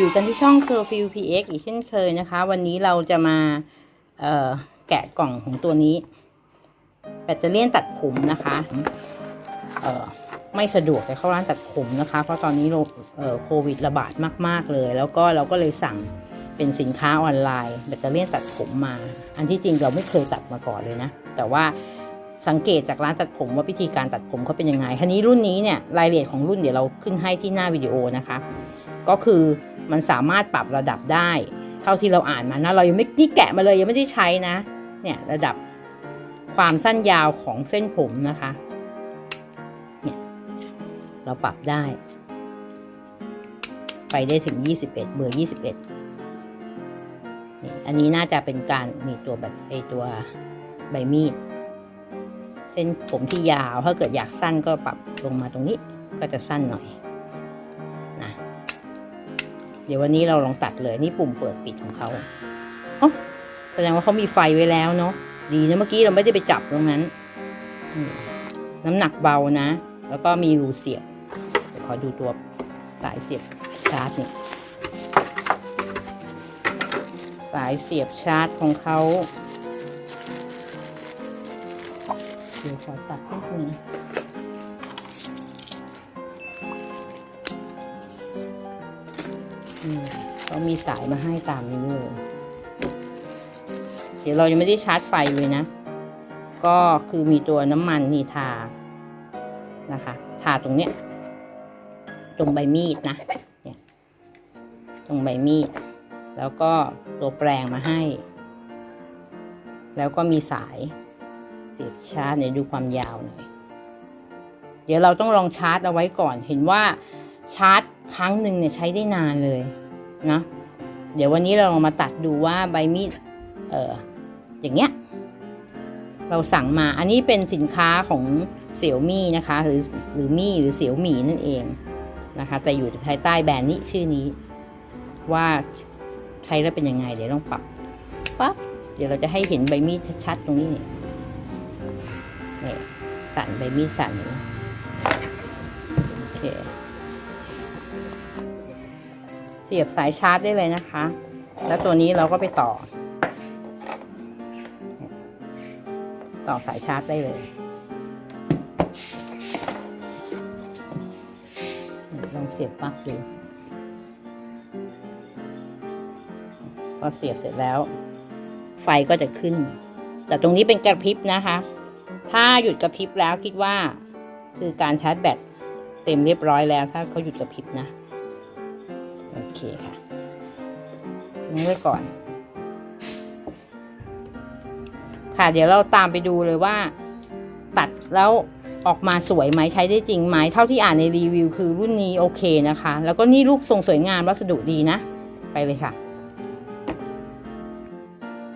อยู่กันที่ช่อง Curfew PX อีกเช่นเคยนะคะ วันนี้เราจะมาแกะกล่องของตัวนี้ แบตเตอรี่ตัดผมนะคะไม่สะดวกไปเข้าร้านตัดผมนะคะ เพราะตอนนี้โควิดระบาดมาก ๆ เลย แล้วก็เราก็เลยสั่งเป็นสินค้าออนไลน์ แบตเตอรี่ตัดผมมา อันที่จริงเราไม่เคยตัดมาก่อนเลยนะ แต่ว่าสังเกตจากร้านตัดผมว่าวิธีการตัดผมเขาเป็นยังไงทีนี้รุ่นนี้เนี่ยรายละเอียดของรุ่นเดี๋ยวเราขึ้นให้ที่หน้าวิดีโอนะคะ ก็คือ มันสามารถปรับระดับได้ เท่าที่เราอ่านมานะเรายังไม่นี่แกะมาเลยยังไม่ได้ใช้นะ เนี่ยระดับความสั้นยาวของเส้นผมนะคะ เนี่ยเราปรับได้ ไปได้ถึง 21 เบอร์ 21นี่อันนี้น่าจะเป็นการนี่ตัวแบบไอตัวใบมีด เส้นผมที่ยาวถ้าเกิดอยากสั้นก็ปรับลงมาตรงนี้ก็จะสั้นหน่อย เดี๋ยววันนี้เราลองตัดเลยนี่ปุ่มเปิดปิดของเขาอ๋อแสดงว่าเขามีไฟไว้แล้วเนาะดีนะเมื่อกี้เราไม่ได้ไปจับตรงนั้นอืมน้ำหนักเบานะ แล้วก็มีรูเสียบเดี๋ยวขอดูตัวสายเสียบชาร์จนี่สายเสียบชาร์จของเขาเดี๋ยวขอตัดนิดนึง อืมก็มีสายมาให้ตามนี้เลย เดี๋ยวเรายังไม่ได้ชาร์จไฟเลยนะ ก็คือมีตัวน้ำมันนี่ทา นะคะ ทาตรงเนี้ย ตรงใบมีดนะ เนี่ย ตรงใบมีด แล้วก็ตัวแปรงมาให้ แล้วก็มีสายเสียบชาร์จเดี๋ยดูความยาวหน่อย เดี๋ยวเราต้องลองชาร์จเอาไว้ก่อน เห็นว่าชาร์จ ครั้งหนึ่งเนี่ยใช้ได้นานเลยนะเดี๋ยววันนี้เราลองมาตัดดูว่าใบมีดเอออย่างเงี้ยเราสั่งมาอันนี้เป็นสินค้าของเสี่ยวมี่นะคะ หรือหรือมี่หรือเสี่ยวหมี่นั่นเองนะคะแต่อยู่ภายใต้แบรนด์นี้ชื่อนี้ ว่าใช้แล้วเป็นยังไง เดี๋ยวต้องปรับปั๊บเดี๋ยวเราจะให้เห็นใบมีดชัดๆตรงนี้เนี่ยนี่สั่นใบมีดสั่นโอเค เสียบสายชาร์จได้เลยนะคะ แล้วตัวนี้เราก็ไปต่อ ต่อสายชาร์จได้เลย ลองเสียบปลั๊กดู พอเสียบเสร็จแล้ว ไฟก็จะขึ้น แต่ตรงนี้เป็นกระพริบนะคะ ถ้าหยุดกระพริบแล้วคิดว่า คือการชาร์จแบตเต็มเรียบร้อยแล้วถ้าเขาหยุดกระพริบนะ โอเคค่ะทิ้งไว้ก่อน ค่ะเดี๋ยวเราตามไปดูเลยว่า ตัดแล้วออกมาสวยไหมใช้ได้จริงไหมเท่าที่อ่านในรีวิวคือรุ่นนี้โอเคนะคะ แล้วก็นี่รูปทรงสวยงามวัสดุดีนะ ไปเลยค่ะ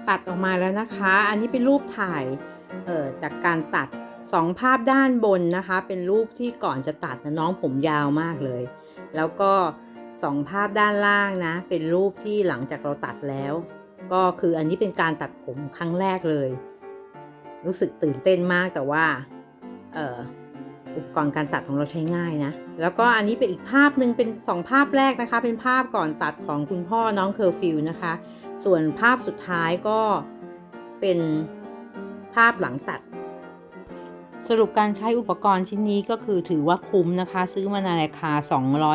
ตัดออกมาแล้วนะคะ อันนี้เป็นรูปถ่ายเอ่อจากการตัดสองภาพด้านบนนะคะ เป็นรูปที่ก่อนจะตัดนะน้องผมยาวมากเลย แล้วก็ สองภาพด้านล่างนะ เป็นรูปที่หลังจากเราตัดแล้ว ก็คืออันนี้เป็นการตัดผมครั้งแรกเลย รู้สึกตื่นเต้นมากแต่ว่าเอ่ออุปกรณ์การตัดของเราใช้ง่ายนะ แล้วก็อันนี้เป็นอีกภาพหนึ่งเป็นสองภาพแรกนะคะ เป็นภาพก่อนตัดของคุณพ่อน้องเคอร์ฟิวนะคะ ส่วนภาพสุดท้ายก็เป็นภาพหลังตัด สรุปการใช้อุปกรณ์ชิ้นนี้ก็คือถือว่าคุ้มนะคะ ซื้อมาในราคา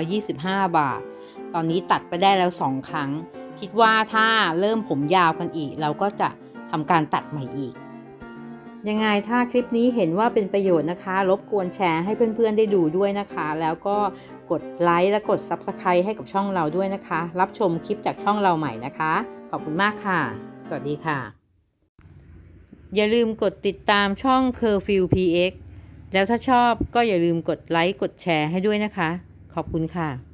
225 บาท ตอนนี้ตัดไปได้แล้ว 2 ครั้ง คิดว่าถ้าเริ่มผมยาวกันอีก เราก็จะทำการตัดใหม่อีก ยังไงถ้าคลิปนี้เห็นว่าเป็นประโยชน์นะคะ รบกวนแชร์ให้เพื่อนๆได้ดูด้วยนะคะ แล้วก็กดไลค์และกด Subscribe ให้กับช่องเราด้วยนะคะ รับชมคลิปจากช่องเราใหม่นะคะ ขอบคุณมากค่ะ สวัสดีค่ะ อย่าลืมกดติดตามช่อง Curfew PX แล้วถ้าชอบก็อย่าลืมกดไลค์กดแชร์ให้ด้วยนะคะ ขอบคุณค่ะ